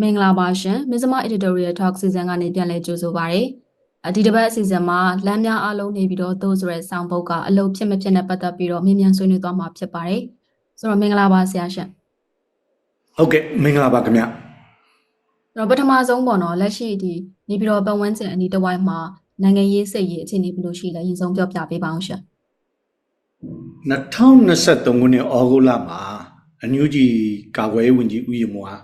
မင်္ဂလာပါရှင်မစ္စမ editorial talk season ကနေပြန်လည်ကြိုဆိုပါရစေအဒီတစ်ပတ်အစီအစဉ်မှာလမ်းများအလုံးနေပြီးတော့သို့ဆိုရဲဆောင်းပုတ်ကအလုပ်ဖြစ်မဖြစ်နဲ့ပတ်သက်ပြီးတော့မြင်မြန်ဆွေးနွေးသွားမှာဖြစ်ပါတယ်ဆိုတော့မင်္ဂလာပါဆရာရှင်ဟုတ်ကဲ့မင်္ဂလာပါခင်ဗျအဲ့တော့ပထမဆုံးပေါ့နော်လက်ရှိဒီနေပြီးတော့ပတ်ဝန်းကျင်အနီးတစ်ဝိုက်မှာနိုင်ငံရေးစိတ်ရေးအခြေအနေဘယ်လိုရှိလဲအရင်ဆုံးပြောပြပေးပါအောင်ရှင်2023ခုနှစ်ဩဂုတ်လမှာအန်ယူဂျီကာကွယ်ရေးဝန်ကြီးဦးရမောဟာ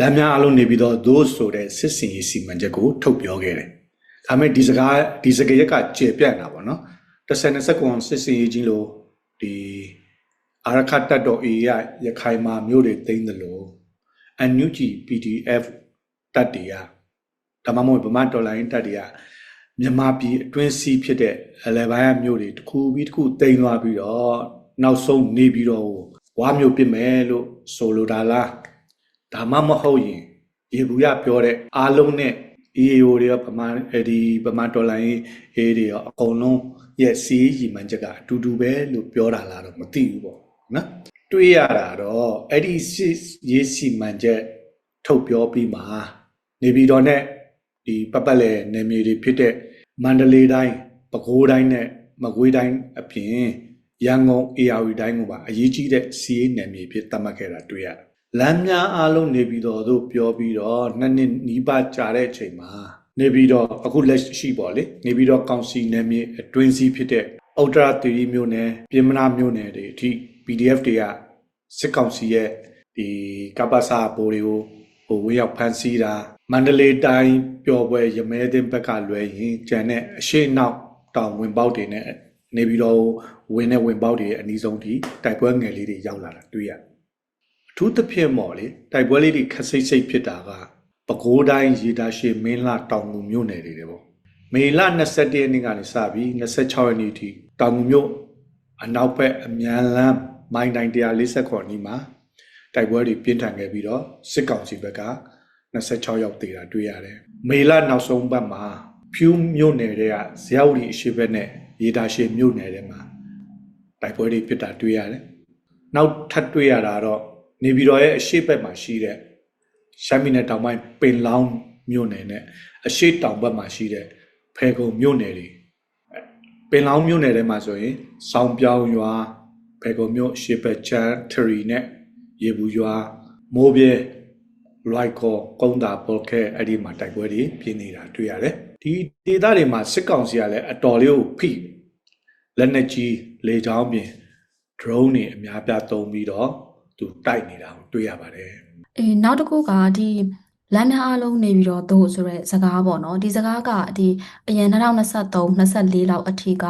လမ်းများအလုံးနေပြီးတော့ဒို့ဆိုတဲ့စစ်စင်ရေးစီမံချက်ကိုထုတ်ပြောခဲ့တယ်။ဒါပေမဲ့ဒီစကားဒီစကားရက်ကကျေပြန့်တာပေါ့နော်။တစ်ဆက်နှစ်ဆက်ကွန်စစ်စင်ရေးကြီးလို့ဒီအာရခတ်တပ်တော် AA ရရခိုင်မှာမြို့တွေတိမ့်တယ်လို့အန်ယူဂျီ PDF တပ်တွေကဒါမှမဟုတ်ဗမာတော်လိုင်းတပ်တွေကမြန်မာပြည်အတွင်းစီးဖြစ်တဲ့အလဲပိုင်းကမြို့တွေတစ်ခုပြီးတစ်ခုတိမ့်သွားပြီးတော့နောက်ဆုံးနေပြီးတော့ဝါမျိုးပြစ်မယ်လို့ဆိုလိုတာလား ဒါမှမဟုတ်ရင်ရေဘူးရပြောတဲ့အားလုံးနဲ့ EAO တွေရောဗမာအဲဒီဗမာတော်လိုင်းအေးတွေရောအကုန်လုံးရဲ့စီးရီမှန်ချက်ကအတူတူပဲလို့ပြောတာလားတော့မသိဘူးပေါ့နော်တွေးရတာတော့အဲ့ဒီစစ်ရေးစီမှန်ချက်ထုတ်ပြောပြီးမှနေပြည်တော်နဲ့ဒီပတ်ပတ်လည်နယ်မြေတွေဖြစ်တဲ့မန္တလေးတိုင်းပဲခူးတိုင်းနဲ့မကွေးတိုင်းအပြင်ရန်ကုန် AR တိုင်းကပါအရေးကြီးတဲ့စီးရေးနယ်မြေဖြစ်သတ်မှတ်ခဲ့တာတွေ့ရတယ် လမ်းများအားလုံးနေပြည်တော်သို့ပြောပြီးတော့နှစ်နှစ်နီးပါးကြာတဲ့အချိန်မှာနေပြည်တော်အခုလက်ရှိပေါ့လေနေပြည်တော်ကောင်စီနယ်မြေအတွင်းစည်းဖြစ်တဲ့ဥတ္တရသီရိမြို့နယ်ပြင်မနာမြို့နယ်တွေအထိ PDF တွေကစစ်ကောင်စီရဲ့ဒီကပ္ပစာဘိုးတွေကိုဟိုဝေရောက်ဖမ်းဆီးတာမန္တလေးတိုင်းပျော်ပွဲရမဲတင်ဘက်ကလွယ်ရင်ကျန်တဲ့အရှိနောက်တောင်ဝင်ပေါက်တွေနဲ့နေပြီးတော့ဝင်တဲ့ဝင်ပေါက်တွေရဲ့အနီးဆုံးထိတိုက်ပွဲငယ်လေးတွေရောက်လာတာတွေ့ရတယ်အ ထူးသဖြင့်မော်လေတိုက်ပွဲလေးတွေခက်စိတ်စိတ်ဖြစ်တာကပဲခူးတိုင်းရေတာရှိမင်းလာတောင်ငူမြို့နယ်တွေတယ်ပေါ့မေလ21ရက်နေ့ကနေစပြီး26ရက်နေ့ထိတောင်ငူမြို့အနောက်ဘက်အမြန်လမ်းမိုင်းတိုင်း140နီးမှာတိုက်ပွဲတွေပြင်းထန်ခဲ့ပြီးတော့စစ်ကောင်စီဘက်က26ရောက်သေးတာတွေ့ရတယ်မေလနောက်ဆုံးပတ်မှာဖြူးမြို့နယ်တွေကဇယောက်ရီအရှိဘက်နဲ့ရေတာရှိမြို့နယ်တွေမှာတိုက်ပွဲတွေဖြစ်တာတွေ့ရတယ်နောက်ထပ်တွေ့ရတာတော့ နေပြည်တော်ရဲ့အရှိဘက်မှာရှိတဲ့ရှမ်းပြည်နယ်တောင်ပိုင်းပင်လောင်းမြို့နယ်နဲ့အရှိတောင်ဘက်မှာရှိတဲ့ဖေကုံမြို့နယ်တွေပင်လောင်းမြို့နယ်ထဲမှာဆိုရင်စောင်းပြောင်းရွာဖေကုံမြို့အရှိဘက်ချမ်းထရီနဲ့ရေဘူးရွာမိုးပြဲ right call ကုန်းတာပေါ်ခဲအဲ့ဒီမှာတိုက်ပွဲတွေပြင်းနေတာတွေ့ရတယ်ဒီဒေသတွေမှာစစ်ကောင်စီကလည်းအတော်လေးကိုဖိလက်နက်ကြီးလေကြောင်းပြင် drone တွေအများပြားသုံးပြီးတော့ သူတိုက်နေတာကိုတွေ့ရပါတယ်အေးနောက်တစ်ခုကဒီလမ်းများအလုံးနေပြီးတော့သို့ဆိုရဲစကားပေါ့နော်ဒီစကားကဒီအရင်2023 24လောက်အထိက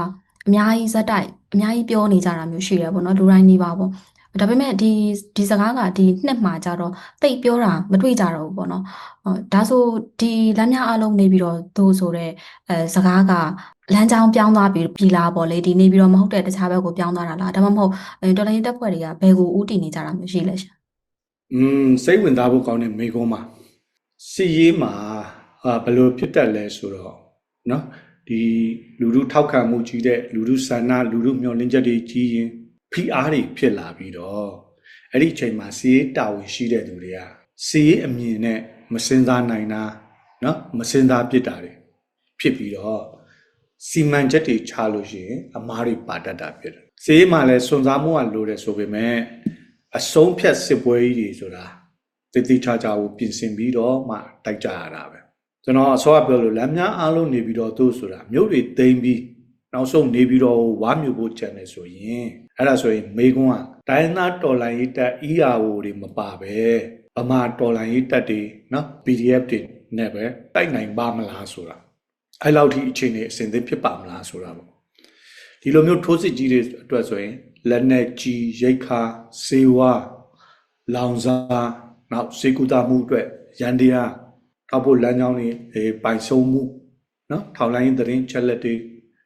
အများကြီးဇက်တိုက်အများကြီးပြောနေကြတာမျိုးရှိတယ်ပေါ့နော်လူတိုင်းနေပါပေါ့ ဒါပေမဲ့ဒီဒီစကားကဒီနှစ်မှာကြတော့တိတ်ပြောတာမတွေ့ကြတော့ဘူးပေါ့နော်ဟောဒါဆိုဒီလမ်းများအလုံးနေပြီးတော့သို့ဆိုရဲအဲစကားကလမ်းကြောင်းပြောင်းသွားပြီးပြီလားပေါ့လေဒီနေပြီးတော့မဟုတ်တဲ့တခြားဘက်ကိုပြောင်းသွားတာလားဒါမှမဟုတ်အဲတော်လိုင်းတက်ဖွဲ့တွေကဘယ်ကိုဥတည်နေကြတာမျိုးရှိလဲရှင် อืมစိတ်ဝင်စားဖို့ကောင်းတဲ့မိကုံးမှာစီရေးမှာဟာဘယ်လိုဖြစ်တတ်လဲဆိုတော့เนาะဒီလူလူထောက်ခံမှုကြီးတဲ့လူလူဆန္ဒလူလူမျှော်လင့်ချက်တွေကြီးရင် ဖိအားတွေဖြစ်လာပြီးတော့အဲ့ဒီအချိန်မှာစီရေးတာဝန်ရှိတဲ့သူတွေကစီရေးအမြင်နဲ့မစင်စားနိုင်တာเนาะမစင်စားပြစ်တာတွေဖြစ်ပြီးတော့စီမံချက်တွေချလို့ရှိရင်အမားတွေပါတတ်တာဖြစ်တယ်စီရေးမှာလည်းစွန့်စားမှုကလိုတယ်ဆိုပေမဲ့ အဆုံးဖြတ်စစ်ပွဲကြီးတွေဆိုတာတည်တည်ချာချာကိုပြင်ဆင်ပြီးတော့မှတိုက်ကြရတာပဲကျွန်တော်အစောကပြောလို့လမ်းများအားလုံးနေပြီးတော့သူ့ဆိုတာမြို့တွေတိမ်ပြီး နောက်ဆုံးနေပြည်တော်ကိုဝါမျိုးဖို့ကြံတယ်ဆိုရင်အဲ့ဒါဆိုရင်မေကွန်းကဒိုင်းသားတော်လိုင်းရေးတပ် ERO တွေမပါပဲဗမာတော်လိုင်းရေးတပ်တွေနော် PDF တွေနဲ့ပဲတိုက်နိုင်ပါမလားဆိုတာအဲ့လောက်ထိအခြေအနေအစဉ်သင်းဖြစ်ပါမလားဆိုတာပေါ့ဒီလိုမျိုးထိုးစစ်ကြီးတွေအတွက်ဆိုရင်လက်နက်ကြီးရိတ်ခါစေဝါလောင်စာနောက်စေကူတာမှုအတွက်ရန်တရားထောက်ဖို့လမ်းကြောင်းတွေပိုင်ဆုံးမှုနော်ထောက်လိုင်းသတင်းချက်လက်တွေ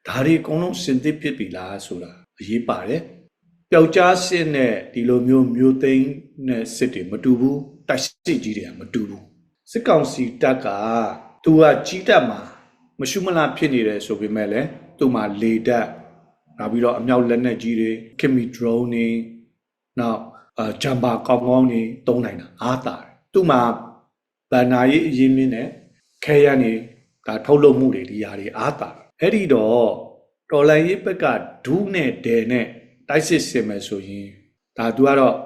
ဒါတွေအကုန်လုံးစင်သစ်ဖြစ်ပြီလားဆိုတာအရေးပါတယ်ပျောက်ကြားစစ်နဲ့ဒီလိုမျိုးမျိုးသိန်းနဲ့စစ်တွေမတူဘူးတိုက်စစ်ကြီးတွေကမတူဘူးစစ်ကောင်စီတပ်ကသူကကြီးတက်မှာမရှုမလားဖြစ်နေတယ်ဆိုပေမဲ့လည်းသူ့မှာလေတပ်နောက်ပြီးတော့အမြောက်လက်နက်ကြီးတွေခင်မီ drone တွေနောက်အာဂျမ်ဘာကောင်းကောင်းတွေတုံးနိုင်တာအားတာတယ်သူ့မှာဘဗန္နာရေးအရင်းမြစ်နဲ့ခဲရန်နေဒါထုတ်လုပ်မှုတွေဒီຢာတွေအားတာ အဲ့ဒီတော့တော်လိုင်းရေးဘက်ကဒူးနဲ့ဒဲနဲ့တိုက်စစ်စင်မယ်ဆိုရင်ဒါသူကတော့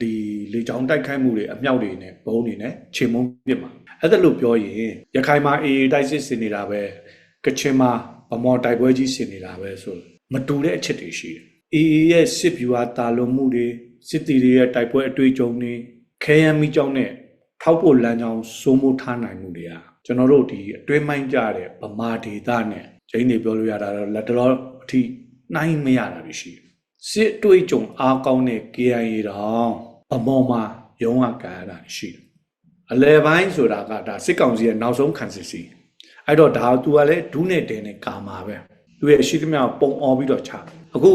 ဒီလေချောင်းတိုက်ခိုက်မှုတွေအမြောက်တွေနဲ့ဘုံတွေနဲ့ခြေမုံပြစ်မှာအဲ့ဒါလို့ပြောရင်ရခိုင်မှာအေးတိုက်စစ်စင်နေတာပဲကချင်မှာဗမော်တိုက်ပွဲကြီးစင်နေတာပဲဆိုမတူတဲ့အချက်တွေရှိတယ်အေးရဲ့စစ်ဗျူဟာတာလွန်မှုတွေစစ်တီတွေရဲ့တိုက်ပွဲအတွေ့အကြုံတွေခဲယမ်းမိကြောင်းနဲ့ထောက်ဖို့လမ်းကြောင်းစိုးမိုးထားနိုင်မှုတွေကကျွန်တော်တို့ဒီအတွင်းမိုင်းကြတဲ့ဗမာဒေသနဲ့ ချိန်နေပြောလို့ရတာတော့လက်တော်အထိနှိုင်းမရတာတွေရှိတယ်စစ်အတွေ့အကြုံအားကောင်းတဲ့ KIA တော့အမော်မှာရုံးရကန်ရတာရှိတယ်အလဲပိုင်းဆိုတာကဒါစစ်ကောင်စီရဲ့နောက်ဆုံးခံစစ်စီအဲ့တော့ဒါသူကလည်းဒူးနဲ့တဲနဲ့ကာမှာပဲသူရဲ့ရှိသမျှပုံအော်ပြီးတော့ချအခု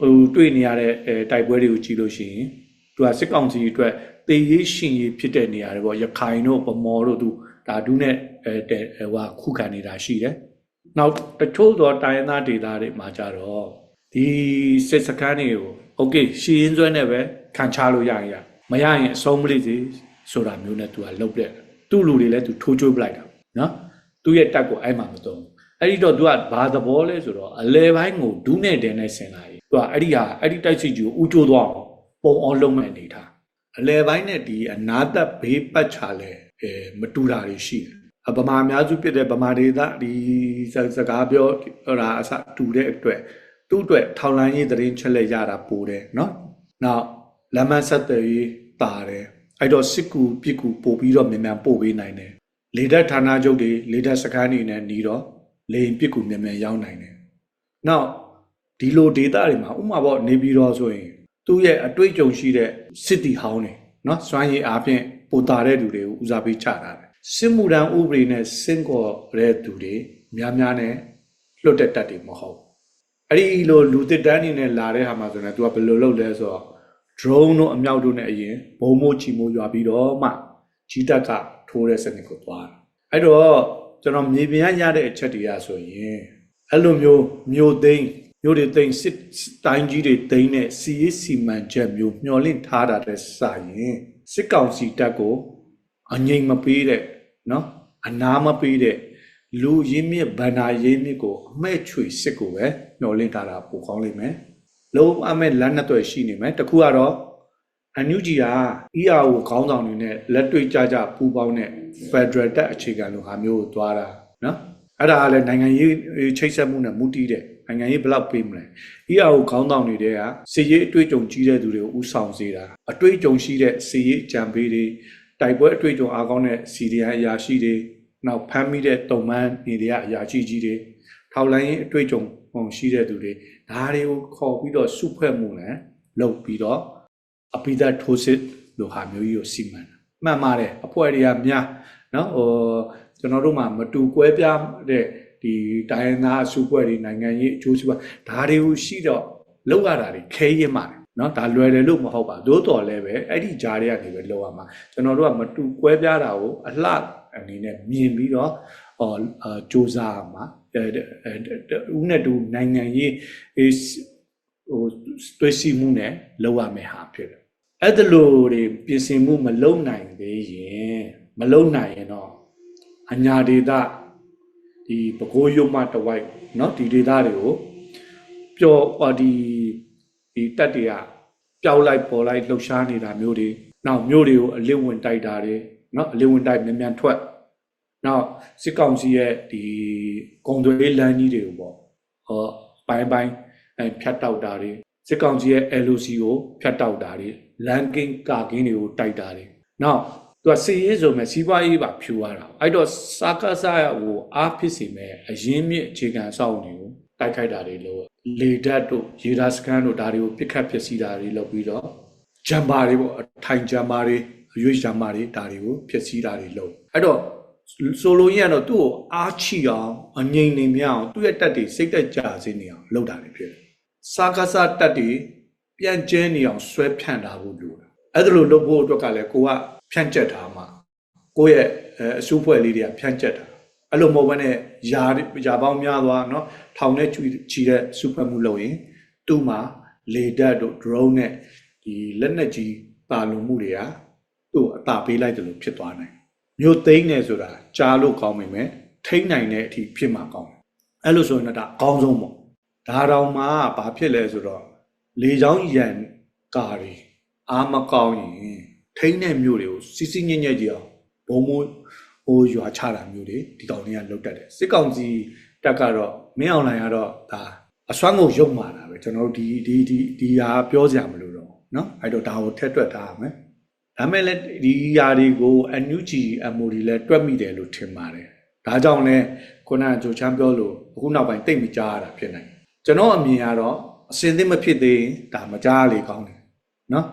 ဟိုတွေ့နေရတဲ့အဲတိုက်ပွဲတွေကိုကြည့်လို့ရှိရင်သူကစစ်ကောင်စီအတွက်တေးရေးရှင်ရေးဖြစ်တဲ့နေရာတွေပေါ့ရခိုင်တို့ဗမော်တို့သူဒါဒူးနဲ့အဲတဲဟိုခုခံနေတာရှိတယ် နောက်တချို့သောတိုင်းရင်းသားဒေသတွေမှာကြတော့ဒီစစ်စခန်းတွေကိုโอเคရှီရင်စွဲနဲ့ပဲခံချလို့ရရင်ရမရရင်အဆုံးမလေးစီဆိုတာမျိုးနဲ့သူကလုတ်တဲ့သူ့လူတွေလည်းသူထိုးချိုးပလိုက်တာနော်သူ့ရဲ့တက်ကိုအဲ့မှာမသုံးအဲ့ဒီတော့သူကဘာသဘောလဲဆိုတော့အလဲပိုင်းကိုဒူးနဲ့တဲနဲ့ဆင်လာရင်သူကအဲ့ဒီဟာအဲ့ဒီတိုက်စီကြီးကိုဥကျိုးသွားအောင်ပုံအောင်လုံးမဲ့အနေထားအလဲပိုင်းနဲ့ဒီအနာသက်ဘေးပတ်ချလဲအဲမတူတာတွေရှိတယ်အ ဗမာအများစုဖြစ်တဲ့ဗမာဒေသဒီစကားပြောဟိုဒါအစတူတဲ့အတွက်သူ့အတွက်ထောင်လိုင်းရေးသတင်းချက်လက်ရတာပိုတယ်เนาะနောက်လမ်းမဆက်သွယ်ရေးတာတယ်အဲ့တော့စစ်ကူပြစ်ကူပို့ပြီးတော့မြန်မြန်ပို့ပေးနိုင်တယ်လေတပ်ဌာနချုပ်တွေလေတပ်စခန်းတွေနဲ့หนีတော့လေရင်ပြစ်ကူမြန်မြန်ရောက်နိုင်တယ်နောက်ဒီလိုဒေတာတွေမှာဥမာပေါ့နေပြီးတော့ဆိုရင်သူ့ရဲ့အတွေ့အကြုံရှိတဲ့စစ်တီဟောင်းတွေเนาะစွမ်းရည်အားဖြင့်ပိုတာတဲ့လူတွေကိုဦးစားပေးချတာတယ် စစ်မှုထမ်းဥပဒေနဲ့စင့်ကော်တဲ့သူတွေများများနဲ့လွတ်တဲ့တက်တွေမဟုတ်ဘူးအဲ့ဒီလိုလူတစ်တန်းနေနဲ့လာတဲ့ဟာမှာဆိုရင် तू ကဘယ်လိုလုပ်လဲဆိုတော့ drone တို့အမြောက်တို့နဲ့အရင်ဘုံမိုးချီမိုးရွာပြီးတော့မှကြီးတက်ကထိုးတဲ့စနစ်ကိုသွားတယ်အဲ့တော့ကျွန်တော်မြေပြင်ရရတဲ့အချက်တွေကဆိုရင်အဲ့လိုမျိုးမျိုးသိန်းမျိုးတွေသိန်းစစ်တိုင်းကြီးတွေသိန်းနဲ့စီရေးစီမံချက်မျိုးမျှော်လင့်ထားတာတဲ့စရင်စစ်ကောင်စီတပ်ကို အငြိမ်မပေးတဲ့နော်အနာမပေးတဲ့လူရင်းမြစ်ဗန္နာရင်းမြစ်ကိုအမဲ့ချွေစစ်ကိုပဲမျှော်လင့်ထားတာပိုကောင်းလိမ့်မယ်လုံးအမဲ့လက်နှစ်သွယ်ရှိနေမယ်တခုကတော့အန်ယူဂျီက ERO ခေါင်းဆောင်တွေနဲ့လက်တွေ့ကြကြပူးပေါင်းတဲ့ Federal တက်အခြေခံလိုဟာမျိုးကိုသွားတာနော်အဲ့ဒါကလည်းနိုင်ငံရေးချိတ်ဆက်မှုနဲ့မူတည်တဲ့နိုင်ငံရေးဘလောက်ပေးမလဲ ERO ခေါင်းဆောင်တွေကစီရေးအတွေ့အကြုံကြီးတဲ့သူတွေကိုဥဆောင်စေတာအတွေ့အကြုံရှိတဲ့စီရေးအကြံပေးတွေ တိုက်ပွဲအတွေ့အကြုံအားကောင်းတဲ့စီဒီအန်အရာရှိတွေနောက်ဖမ်းမိတဲ့တုံမန်းနေတွေကအရာရှိကြီးတွေထောက်လိုင်းရေးအတွေ့အကြုံဟောရှိတဲ့သူတွေဒါတွေကိုခေါ်ပြီးတော့စုဖွဲ့မှုနဲ့လုပ်ပြီးတော့အပိဓာထိုးစစ်လိုဟာမျိုးကြီးကိုစီမံတာမှန်ပါတယ်အဖွဲ့တွေကများနော်ဟိုကျွန်တော်တို့မှမတူကွဲပြားတဲ့ဒီတိုင်းရင်းသားအစုအဖွဲ့တွေနိုင်ငံရေးအကျိုးစီးပွားဒါတွေကိုရှိတော့လောက်ရတာတွေခဲရင်ပါတယ် နော်ဒါလွယ်တယ်လို့မဟုတ်ပါသို့တော်လည်းပဲအဲ့ဒီဂျားတွေကနေပဲလောက်ရမှာကျွန်တော်တို့ကမတူကွဲပြားတာကိုအလှအနေနဲ့မြင်ပြီးတော့ဟောအာစူးစမ်းမှာအဲဦးနဲ့တူနိုင်ငံရေးဟိုတွေ့ရှိမှုနဲ့လောက်ရမယ်ဟာဖြစ်တယ်အဲ့ဒါလို့တွေပြင်ဆင်မှုမလုံနိုင်သေးရင်မလုံနိုင်ရင်တော့အညာဒေတာဒီပကိုးရုံမတဝိုက်เนาะဒီဒေတာတွေကိုပျော်ဟောဒီ ဒီတက်တွေကပျောက်လိုက်ပေါ်လိုက်လှုပ်ရှားနေတာမျိုးတွေနောက်မျိုးတွေကိုအလစ်ဝင်တိုက်တာတွေနော်အလစ်ဝင်တိုက်မြန်မြန်ထွက်နောက်စစ်ကောင်စီရဲ့ဒီကုံသွေးလမ်းကြီးတွေကိုပေါ့ဟောပိုင်းပိုင်းအဲဖြတ်တောက်တာတွေစစ်ကောင်စီရဲ့ LOC ကိုဖြတ်တောက်တာတွေလန်ကင်းကာကင်းတွေကိုတိုက်တာတွေနောက်သူကစီရေးဆိုမဲ့စီးပွားရေးပါဖြူရတာအဲ့တော့စာကစားရဟိုအားဖြစ်စီမဲ့အရင်းမြစ်အခြေခံအဆောက်အဦတွေကို တိုက်ခိုက်တာတွေလို့လေဓာတ်တို့ရေဒါစကန်တို့ဒါတွေကိုပြစ်ခတ်ဖြစ်စီတာတွေလုပ်ပြီးတော့ဂျမ်ဘာတွေပေါ့အထိုင်ဂျမ်ဘာတွေအရွေးဂျမ်ဘာတွေဒါတွေကိုဖြစ်စီတာတွေလုပ်အဲ့တော့ဆိုလိုရင်းကတော့သူ့ကိုအားချီအောင်အငြိမ်နေမြအောင်သူ့ရဲ့တက်တွေစိတ်သက်ကြစေနေအောင်လုပ်တာတွေဖြစ်တယ်စာကစားတက်တွေပြန်ကျဲနေအောင်ဆွဲဖြန့်တာဖို့လိုတယ်အဲ့ဒါလိုလုပ်ဖို့အတွက်ကလည်းကိုကဖြန့်ကျက်ထားမှာကိုယ့်ရဲ့အစုဖွဲ့လေးတွေကဖြန့်ကျက်တာအဲ့လိုမဟုတ်ဘဲနဲ့ယာယာပေါင်းများသွားเนาะ ထောင်နဲ့ချီချီတဲ့စုဖွဲ့မှုလုပ်ရင်သူ့မှာလေဓာတ်တို့ drone နဲ့ဒီလက်နက်ကြီးပါလုံမှုတွေကသူ့အသာပေးလိုက်တယ်လို့ဖြစ်သွားနိုင်မြို့သိမ်းနေဆိုတာကြားလို့ကောင်းမိမယ်ထိန်းနိုင်တဲ့အထိဖြစ်မှာကောင်းတယ်အဲ့လိုဆိုရင်တော့ဒါအကောင်းဆုံးပေါ့ဒါတောင်မှဘာဖြစ်လဲဆိုတော့လေချောင်းရန်ကာတွေအားမကောင်းရင်ထိန်းတဲ့မြို့တွေကိုစီစီညံ့ညံ့ကြည့်အောင်ဘုံမိုးဟိုရွာချတာမျိုးတွေဒီကောင်တွေကလုတ်တတ်တယ်စစ်ကောင်စီ တက်ကတော့မင်းအောင်လိုင်ကတော့ဒါအစွမ်းကိုရုပ်မာတာပဲကျွန်တော်တို့ဒီဒီဒီဒီဟာပြောစရာမလိုတော့ဘူးเนาะအဲ့တော့ဒါကိုထက်တွက်ထားရမယ်ဒါမဲ့လည်းဒီຢာတွေကို NUG MOD လည်းတွက်မိတယ်လို့ထင်ပါတယ်ဒါကြောင့်လဲခုနကဂျိုချမ်းပြောလို့အခုနောက်ပိုင်းတိတ်မကြားရတာဖြစ်နိုင်တယ်ကျွန်တော်အမြင်ကတော့အစင်သင့်မဖြစ်သေးရင်ဒါမကြားလေကောင်းတယ်เนาะ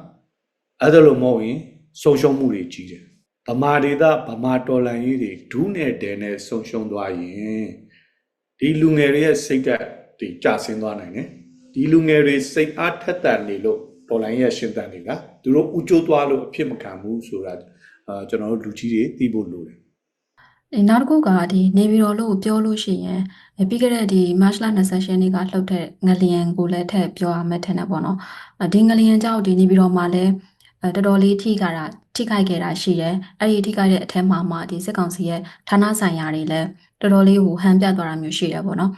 အဲ့ဒါလို့မဟုတ်ရင်ဆုံးရှုံးမှုတွေကြီးတယ်ဗမာဒေသဗမာတော်လန်ရေးတွေဒူးနဲ့တဲနဲ့ဆုံးရှုံးသွားရင် ဒီလူငယ်တွေရဲ့စိတ်ဓာတ်တွေကျဆင်းသွားနိုင်တယ်ဒီလူငယ်တွေစိတ်အားထက်သန်နေလို့တော်လန်ရဲ့ရှင်သန်တွေကသူတို့ဥကျိုးသွားလို့အဖြစ်မခံဘူးဆိုတာအာကျွန်တော်တို့လူကြီးတွေသိဖို့လိုတယ်ဒီနောက်တစ်ခုကဒီနေပြည်တော်လို့ပြောလို့ရှိရင်အဲပြီးခဲ့တဲ့ဒီ March လ28ရက်နေ့ကလှုပ်တဲ့ငလျင်ကိုလည်းထည့်ပြောရမှထင်တယ်ပေါ့နော်အဒီငလျင်ကြောင့်ဒီနေပြည်တော်မှာလည်းအဲ တော်တော်လေးထိခိုက်တာထိခိုက်ခဲ့တာရှိတယ်အဲ့ဒီထိခိုက်တဲ့အထက်မှာမှဒီစစ်ကောင်စီရဲ့ဌာနဆိုင်ရာတွေလည်းတော်တော်လေးဟိုဟန်ပြသွားတာမျိုးရှိတယ်ပေါ့နော်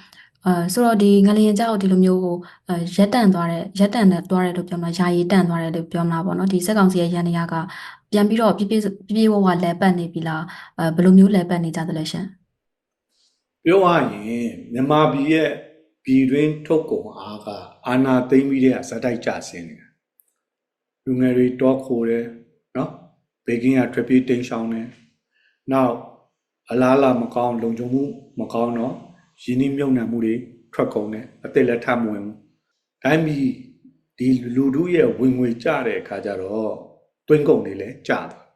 အဲဆိုတော့ဒီငလျင်ကြောင့်ဒီလိုမျိုးဟိုအဲရက်တန့်သွားတဲ့ရက်တန့်နဲ့သွားတယ်လို့ပြောမလားယာယီတန့်သွားတယ်လို့ပြောမလားပေါ့နော်ဒီစစ်ကောင်စီရဲ့ရန်တရားကပြန်ပြီးတော့ပြပြပြပြဝဝလဲပတ်နေပြီလားအဲဘယ်လိုမျိုးလဲပတ်နေကြသလဲရှင်ပြောရရင်မြန်မာပြည်ရဲ့ပြည်တွင်းထုတ်ကုန်အားကအာနာသိမ့်ပြီးတဲ့ဇက်တိုက်ကြဆင်းနေတာ လူငယ်တွေတောခိုးတယ်နော်ဘေကင်းကထွက်ပြေးတိမ်ရှောင်းတယ်နောက်အလားအလာမကောင်းလုံခြုံမှုမကောင်းတော့ရင်းနှီးမြုပ်နှံမှုတွေထွက်ကုန်တယ်အသက်လက်ထပ်မဝင်ဘူးတိုင်းပြည်ဒီလူတို့ရဲ့ဝင်ငွေကျတဲ့အခါကျတော့တွင်းကုန်တွေလည်းကျသွား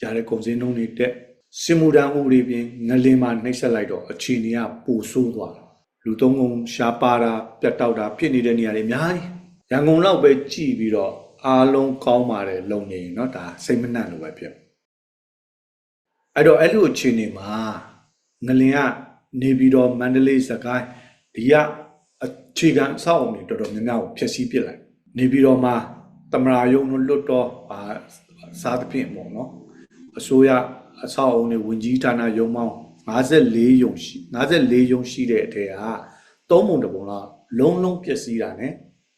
ကြားတဲ့ကုန်စည်နှုန်းတွေတက်စင်မူတန်ဥပဒေပြင်ငလင်မှာနှိပ်စက်လိုက်တော့အခြေအနေကပိုဆိုးသွားတယ်လူသုံးကုန်ရှားပါတာပြတ်တောက်တာဖြစ်နေတဲ့နေရာတွေအများကြီးရန်ကုန်လောက်ပဲကြည်ပြီးတော့ အားလုံးကောင်းပါတယ်လုံနေရင်เนาะဒါစိတ်မနှံ့လို့ပဲဖြစ်အဲ့တော့အဲ့လိုအခြေအနေမှာငလင်ကနေပြီးတော့မန္တလေးစကိုင်းဒီကအခြေခံအဆောက်အုံတွေတော်တော်များများကိုဖျက်ဆီးပစ်လိုက်နေပြီးတော့မှတမရာယုံတို့လွတ်တော့အာစားသဖြင့်ပေါ့နော်အစိုးရအဆောက်အုံတွေဝင်ကြီးဌာနရုံးပေါင်း54ရုံရှိ54ရုံရှိတဲ့အထက်ကသုံးပုံတစ်ပုံလောက်လုံးလုံးပျက်စီးတာ ਨੇ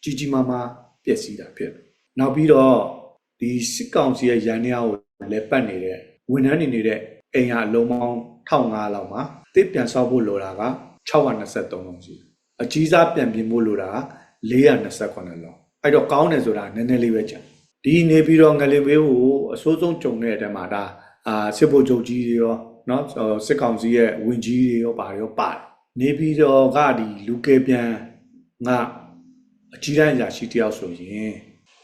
ကြီးကြီးမားမားပျက်စီးတာဖြစ်တယ် နောက်ပြီးတော့ဒီစစ်ကောင်စီရဲ့ရန်တရားကိုလည်းပတ်နေတဲ့ဝန်ထမ်းနေနေတဲ့အိမ်ဟာအလုံးပေါင်း1500လောက်မှာတစ်ပြန်ဆောက်ဖို့လိုတာက623လုံးရှိတယ်အကြီးစားပြန်ပြင်ဖို့လိုတာက428လုံးအဲ့တော့ကောင်းတယ်ဆိုတာနည်းနည်းလေးပဲကြာဒီနေပြီးတော့ငလင်ဘေးကိုအစိုးဆုံးကြုံတဲ့အတဲမှာဒါအာစစ်ဘုတ်ချုပ်ကြီးတွေရောเนาะစစ်ကောင်စီရဲ့ဝင်ကြီးတွေရောပါရောပါတယ်နေပြီးတော့ကဒီလူကယ်ပြန်ငါအကြီးတန်းရာရှိတယောက်ဆိုရင်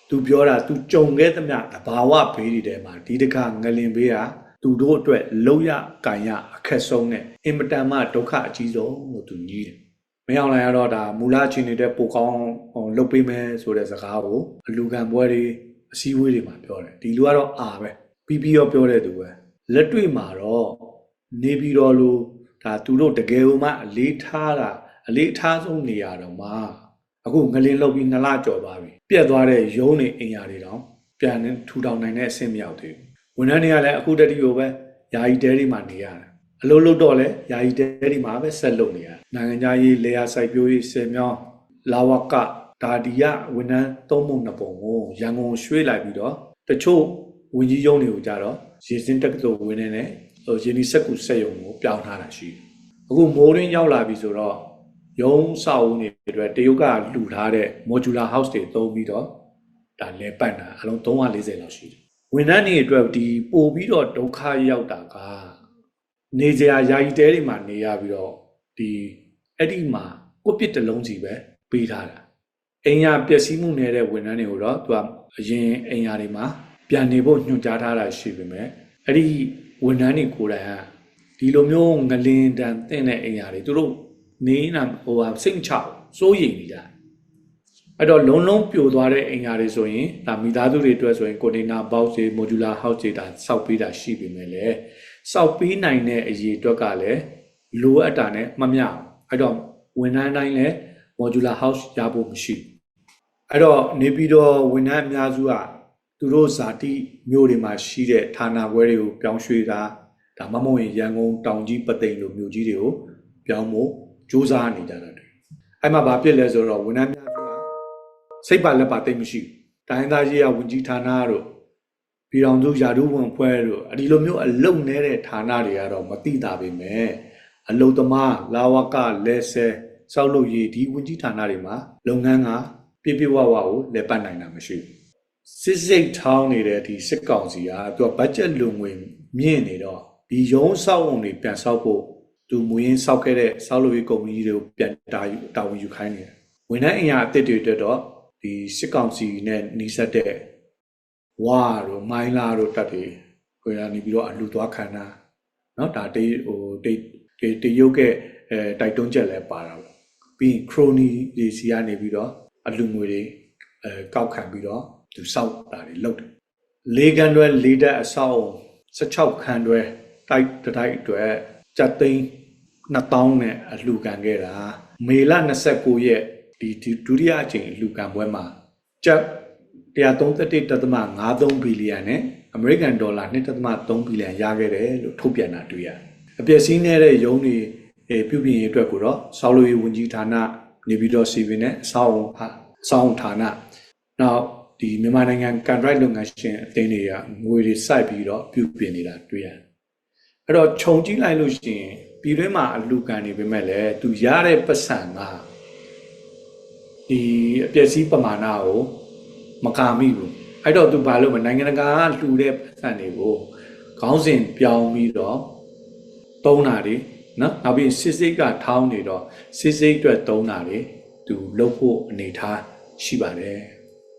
သူပြောတာသူကြုံခဲ့သမျှတဘာဝဘေးတွေထဲမှာဒီတခါငလင်ဘေးကသူတို့အတွက်လောက်ရကန်ရအခက်ဆုံးနဲ့အင်မတန်မှဒုက္ခအကြီးဆုံးလို့သူကြီးတယ်မင်းအောင်လိုင်ကတော့ဒါမူလချင်းနေတဲ့ပိုကောင်းဟိုလုတ်ပေးမယ်ဆိုတဲ့စကားကိုအလူခံပွဲတွေအစည်းအဝေးတွေမှာပြောတယ်ဒီလူကတော့အာပဲပြီးပြီးတော့ပြောတဲ့သူပဲလက်တွေ့မှာတော့နေပြီးတော့လို့ဒါသူတို့တကယ်လို့မှအလေးထားတာအလေးထားဆုံးနေရာတော့မှ အခုငလင်းလုတ်ပြီးနှစ်လကျော်သွားပြီပြက်သွားတဲ့ရုံးနေအင်ယာတွေတော့ပြန်ထူထောင်နိုင်တဲ့အဆင့်မရောက်သေးဘူးဝန်ထမ်းတွေကလည်းအခုတတိကိုပဲယာယီတဲတွေမှာနေရတယ်အလုပ်လုပ်တော့လဲယာယီတဲတွေမှာပဲဆက်လုပ်နေရနိုင်ငံခြားရေးလေယာစိုက်ပျိုးရေးဆယ်မြောင်းလာဝကဒါဒီယဝန်ထမ်းသုံးပုံနှစ်ပုံကိုရန်ကုန်ရွှေ့လိုက်ပြီးတော့တချို့ဝင်ကြီးရုံးတွေကိုကြတော့ရေစင်းတက္ကသိုလ်ဝင်နေတဲ့ဟိုရင်းဒီစက်ကူစက်ရုံကိုပြောင်းထားတာရှိတယ်အခုမိုးရင်းရောက်လာပြီဆိုတော့ ရုံးဆောက်ဦးနေအတွက်တရုတ်ကလှူထားတဲ့ modular house တွေသုံးပြီးတော့ဒါလဲပတ်တာအလုံး340လောက်ရှိတယ်ဝန်ထမ်းတွေအတွက်ဒီပို့ပြီးတော့ဒုက္ခရောက်တာကနေစရာယာယီတဲတွေမှာနေရပြီးတော့ဒီအဲ့ဒီမှာကိုယ့်ပြစ်တစ်လုံးစီပဲပေးထားတာအိမ်ရပျက်စီးမှုနေတဲ့ဝန်ထမ်းတွေကိုတော့သူကအရင်အိမ်ရတွေမှာပြန်နေဖို့ညွှန်ကြားထားတာရှိပေမဲ့အဲ့ဒီဝန်ထမ်းတွေကိုယ်တိုင်ကဒီလိုမျိုးငလင်တန်တင့်တဲ့အိမ်ရတွေသူတို့ နေနာဟိုဟာစိတ်ချစိုးရိမ်နေကြတယ်အဲ့တော့လုံးလုံးပြိုသွားတဲ့အိမ်ယာတွေဆိုရင်ဒါမိသားစုတွေအတွက်ဆိုရင်ကွန်တိန်နာဘောက်စ်တွေမိုဒူလာဟောက်စ်တွေဒါစောက်ပေးတာရှိပေမဲ့လည်းစောက်ပေးနိုင်တဲ့အရေးအတွက်ကလည်းလိုအပ်တာနဲ့မမျှဘူးအဲ့တော့ဝန်ထမ်းတိုင်းလည်း modular house ရဖို့မရှိဘူးအဲ့တော့နေပြီးတော့ဝန်ထမ်းအများစုကသူတို့ဇာတိမျိုးတွေမှာရှိတဲ့ဌာနခွဲတွေကိုပြောင်းရွှေ့တာဒါမှမဟုတ်ရင်ရန်ကုန်တောင်ကြီးပသိမ်လိုမြို့ကြီးတွေကိုပြောင်းဖို့ စူးစမ်းနေကြတာတွေ့အဲ့မှာဘာဖြစ်လဲဆိုတော့ဝန်ထမ်းများကစိတ်ပါလက်ပါတိတ်မရှိဘူးတိုင်းသားရေးရဝန်ကြီးဌာနတို့ပြည်တော်စုယာတုဝန်ဖွဲ့တို့အဒီလိုမျိုးအလုံနေတဲ့ဌာနတွေကတော့မသိတာပဲမဲ့အလုံသမားလာဝကလဲဆဲစောက်လုပ်ရေးဒီဝန်ကြီးဌာနတွေမှာလုပ်ငန်းကပြပြဝဝကိုလဲပတ်နိုင်တာမရှိဘူးစစ်စိတ်ထောင်းနေတဲ့ဒီစစ်ကောင်စီကသူကဘတ်ဂျက်လုံငွေမြင့်နေတော့ဒီရုံးဆောက်ဝင်တွေပြန်ဆောက်ဖို့ သူမူရင်းဆောက်ခဲ့တဲ့ဆောက်လုပ်ရေးကုမ္ပဏီတွေကိုပြန်တာယူတာဝန်ယူခိုင်းနေတယ်ဝန်ထမ်းအင်အားအသစ်တွေအတွက်တော့ဒီစစ်ကောင်စီနဲ့နှီးစပ်တဲ့ဝါတို့မိုင်းလာတို့တပ်တွေကိုရနေပြီးတော့အလူသွားခံတာเนาะဒါတေးဟိုတေးတေးတေးရုပ်ကအဲတိုက်တွန်းချက်လည်းပါတာပေါ့ပြီးရင် crony တွေစီကနေပြီးတော့အလူငွေတွေအဲကောက်ခံပြီးတော့သူစောက်တာတွေလုပ်တယ်လေးကန်တွဲလေးတက်အဆောက်16ခန်းတွဲတိုက်တစ်တိုက်အတွက် ကြက်သိန်း2000နဲ့အလှူခံခဲ့တာမေလ29ရက်ဒီဒီဒုတိယအကြိမ်အလှူခံပွဲမှာကြက်131.53ဘီလီယံနဲ့အမေရိကန်ဒေါ်လာ2.3ဘီလီယံရခဲ့တယ်လို့ထုတ်ပြန်တာတွေ့ရတယ်။အပျက်စီးနေတဲ့ရုံးတွေအဲပြုပြင်ရေးအတွက်ကိုတော့ဆောက်လုပ်ရေးဝန်ကြီးဌာနနေပြီးတော့စီပင်နဲ့အဆောက်အုံဟာအဆောက်အုံဌာနနောက်ဒီမြန်မာနိုင်ငံကန်ထရိုက်လုပ်ငန်းရှင်အသင်းတွေကငွေတွေစိုက်ပြီးတော့ပြုပြင်နေတာတွေ့ရတယ်။ အဲ့တော့ခြုံကြည့်လိုက်လို့ရှိရင်ပြည်တွင်းမှာအလူကန်နေပေမဲ့လည်းသူရတဲ့ပတ်စံကဒီအပျက်စီးပမာဏကိုမကာမိဘူးအဲ့တော့သူဘာလို့မနိုင်ငံတကာကလှူတဲ့ပတ်စံတွေကိုခေါင်းစဉ်ပြောင်းပြီးတော့သုံးတာတွေနော်နောက်ပြီးစစ်စိတ်ကထောင်းနေတော့စစ်စိတ်အတွက်သုံးတာတွေသူလုပ်ဖို့အနေထားရှိပါတယ်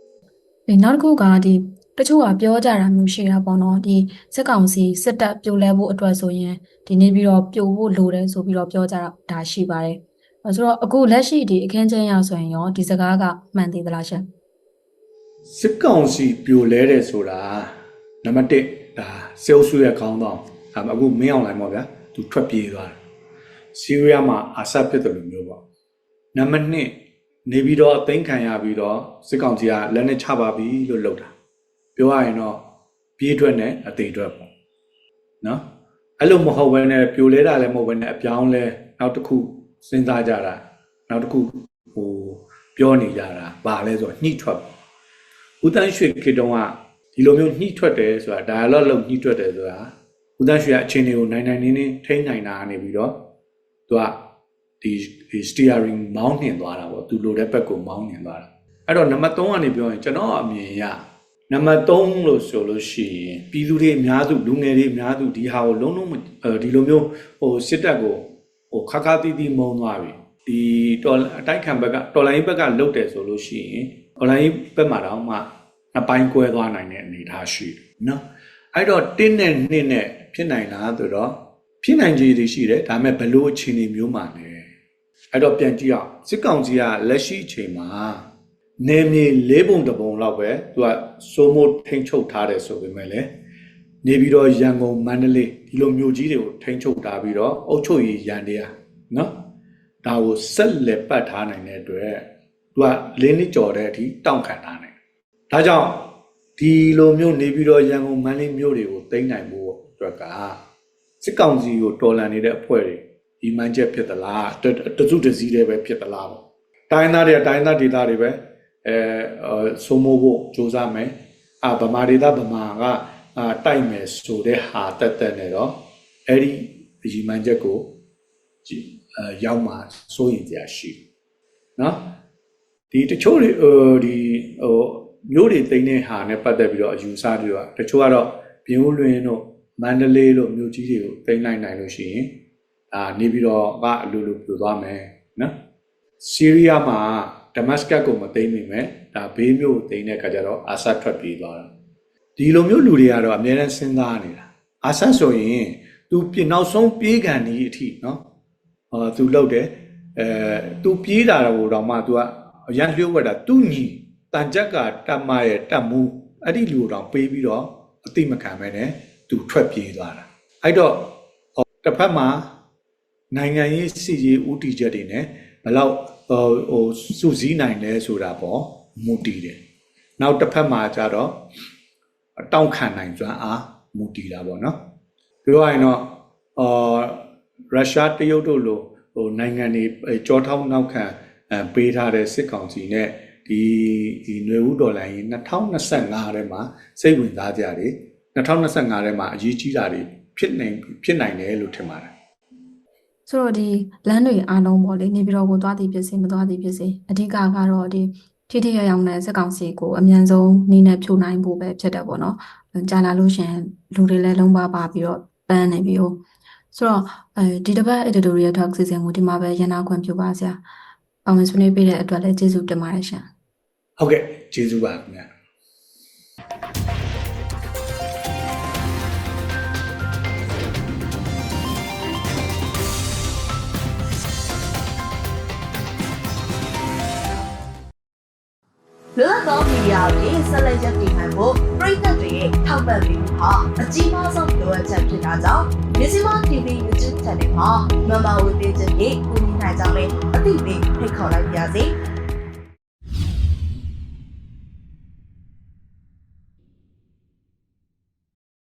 ။ဒီနောက်တစ်ခုကဒီ တချို့ကပြောကြတာမျိုးရှိတာပေါ့နော်ဒီစစ်ကောင်စီစစ်တပ်ပြိုလဲဖို့အတွက်ဆိုရင်ဒီနေ့ပြီးတော့ပြိုဖို့လိုတယ်ဆိုပြီးတော့ပြောကြတာဒါရှိပါတယ်။အဲဆိုတော့အခုလက်ရှိဒီအခင်းချင်းရဆိုရင်ရောဒီစကားကမှန်သေးသလားရှင်စစ်ကောင်စီပြိုလဲတယ်ဆိုတာနံပါတ်1ဒါစေအုပ်စုရဲ့ခေါင်းဆောင်ဒါပေမဲ့အခုမင်းအောင်လိုင်းပေါ့ဗျာသူထွက်ပြေးသွားတယ်ဆီးရီးယားမှာအာဆတ်ဖြစ်တယ်လို့မျိုးပေါ့နံပါတ်2နေပြီးတော့အသိမ်းခံရပြီးတော့စစ်ကောင်စီကလက်နဲ့ချပါပြီလို့လုပ်တာ ပြောရရင်တော့ပြေးထွက်နဲ့အသေးထွက်ပေါ့နော်အဲ့လိုမဟုတ်ဘဲနဲ့ပြိုလဲတာလည်းမဟုတ်ဘဲနဲ့အပြောင်းလဲနောက်တစ်ခုစဉ်းစားကြတာနောက်တစ်ခုဟိုပြောနေကြတာဘာလဲဆိုတော့ညှိထွက်ပေါ့ဦးတန်းရွှေခေတုံးကဒီလိုမျိုးညှိထွက်တယ်ဆိုတာ dialogue လုပ်ညှိထွက်တယ်ဆိုတာဦးတန်းရွှေကအချင်းတွေကိုနိုင်နိုင်နင်းနင်းထိန်းနိုင်တာကနေပြီးတော့သူကဒီဒီ steering မောင်းနှင်သွားတာပေါ့သူလိုတဲ့ဘက်ကိုမောင်းနှင်သွားတာအဲ့တော့နံပါတ်3ကနေပြောရင်ကျွန်တော်အမြင်ရ နံပါတ်3လို့ဆိုလို့ရှိရင်ပြည်သူတွေအများစုလူငယ်တွေအများစုဒီဟာကိုလုံးလုံးမအဲဒီလိုမျိုးဟိုစစ်တပ်ကိုဟိုခါခါတီးတီးမုံသွားပြီဒီတော်အတိုက်ခံဘက်ကတော်လိုင်းဘက်ကလုတ်တယ်ဆိုလို့ရှိရင်တော်လိုင်းဘက်မှာတော့မှနှစ်ပိုင်းကွဲသွားနိုင်တဲ့အနေအထားရှိတယ်နော်အဲ့တော့တင်းနဲ့နှစ်နဲ့ဖြစ်နိုင်လားဆိုတော့ဖြစ်နိုင်ခြေတွေရှိတယ်ဒါပေမဲ့ဘယ်လိုအခြေအနေမျိုးမှလဲအဲ့တော့ပြန်ကြည့်အောင်စစ်ကောင်စီကလက်ရှိအချိန်မှာ နေမြေ၄ပုံတစ်ပုံလောက်ပဲသူကစိုးမိုးထိန်ချုပ်ထားတယ်ဆိုပေမဲ့လည်းနေပြီးတော့ရန်ကုန်မန္တလေးဒီလိုမြို့ကြီးတွေကိုထိန်ချုပ်ထားပြီးတော့အုပ်ချုပ်ရေးရန်တရားနော်ဒါကိုဆက်လက်ပတ်ထားနိုင်တဲ့အတွက်သူကလေးနှစ်ကျော်တဲ့အထိတောင့်ခံထားနိုင်တယ်ဒါကြောင့်ဒီလိုမျိုးနေပြီးတော့ရန်ကုန်မန္တလေးမြို့တွေကိုသိမ်းနိုင်ဖို့အတွက်ကစစ်ကောင်စီကိုတော်လှန်နေတဲ့အဖွဲ့တွေဒီမှန်းချက်ဖြစ်သလားတတစုတစည်းတည်းပဲဖြစ်သလားပေါ့တိုင်းသားတွေတိုင်းသားဒေသတွေပဲ အဲအဲစိုးမိုးဖို့စူးစမ်းမယ်အာဗမာဒေသဗမာကအာတိုက်မယ်ဆိုတဲ့ဟာတက်တက်နေတော့အဲ့ဒီဒီမှန်းချက်ကိုဒီအဲရောက်မှာစိုးရင်ကြရှိတယ်နော်ဒီတချို့တွေဟိုဒီဟိုမျိုးတွေသိတဲ့ဟာနဲ့ပတ်သက်ပြီးတော့အယူဆတွေကတချို့ကတော့ပြင်းဦးလွင်တို့မန္တလေးတို့မြို့ကြီးတွေကိုသိမ်းလိုက်နိုင်လို့ရှိရင်အာနေပြီးတော့ကအလိုလိုပြိုသွားမယ်နော်ဆီးရီးယားမှာ ဒမတ်စကတ်ကိုမသိမ်းနိုင်မယ်ဒါဘေးမြို့ကိုသိမ်းတဲ့အခါကျတော့အာဆတ်ထွက်ပြေးသွားတာဒီလိုမျိုးလူတွေကတော့အများနဲ့စဉ်းစားနေတာအာဆတ်ဆိုရင်သူပြင်နောက်ဆုံးပြေးခံဒီအထိနော်ဟောသူလှုပ်တယ်အဲသူပြေးတာတော့တော့မှ तू ကအရန်လျှို့ဝက်တာသူ့ညီတန်ကြက်ကတက်မရဲ့တက်မှုအဲ့ဒီလူတော်ပေးပြီးတော့အတိမခံမဲနဲ့သူထွက်ပြေးသွားတာအဲ့တော့တစ်ဖက်မှာနိုင်ငံရေးစီရေးဥတီချက်တွေနဲ့ဘယ်လောက် ဟိုဟိုစုစည်းနိုင်လဲဆိုတာပေါ့မူတည်တယ်နောက်တစ်ဖက်မှာကျတော့တောင့်ခံနိုင်စွမ်းအားမူတည်တာပေါ့နော်ပြောရရင်တော့အာရုရှားတရုတ်တို့လိုဟိုနိုင်ငံတွေအဲကြောထောက်နောက်ခံအဲပေးထားတဲ့စစ်ကောင်စီနဲ့ဒီဒီຫນွေဦးဒေါ်လာရင်2025ထဲမှာစိတ်ဝင်စားကြတယ်2025ထဲမှာအရေးကြီးတာတွေဖြစ်နိုင်ဖြစ်နိုင်တယ်လို့ထင်ပါတယ် ဆိုတော့ဒီလမ်းတွေအားလုံးပေါ့လေနေပြည်တော်ကိုသွားသည်ဖြစ်စေမသွားသည်ဖြစ်စေအဓိကကတော့ဒီထိထိရောက်ရောက်နဲ့စက်ကောင်စီကိုအမြန်ဆုံးနေနဲ့ဖြိုနိုင်ဖို့ပဲဖြစ်တယ်ပေါ့နော်ကြာလာလို့ရှရင်လူတွေလည်းလုံးပါပါပြီးတော့ပန်းနေပြီဟိုဆိုတော့အဲဒီတစ်ပတ် editorial talk season ကိုဒီမှာပဲရန်နာခွင့်ပြုပါဆရာပါဝင်ဆွေးနွေးပေးတဲ့အတွက်လည်းကျေးဇူးတင်ပါတယ်ရှင်ဟုတ်ကဲ့ကျေးဇူးပါခင်ဗျာ လွတ်လပ်သောမီဒီယာတွေဆက်လက်ရပ်တည်နိုင်ဖို့ပြည်သက်တွေရဲ့ထောက်ပံ့ပေးမှုဟာအကြီးမားဆုံးလိုအပ်ချက်ဖြစ်တာကြောင့်မြစီမ TV YouTube Channel မှာ member ဝင်ပေးခြင်းဖြင့်ကူညီနိုင်ကြောင်းလည်းအသိပေးဖိတ်ခေါ်လိုက်ပါရစေ။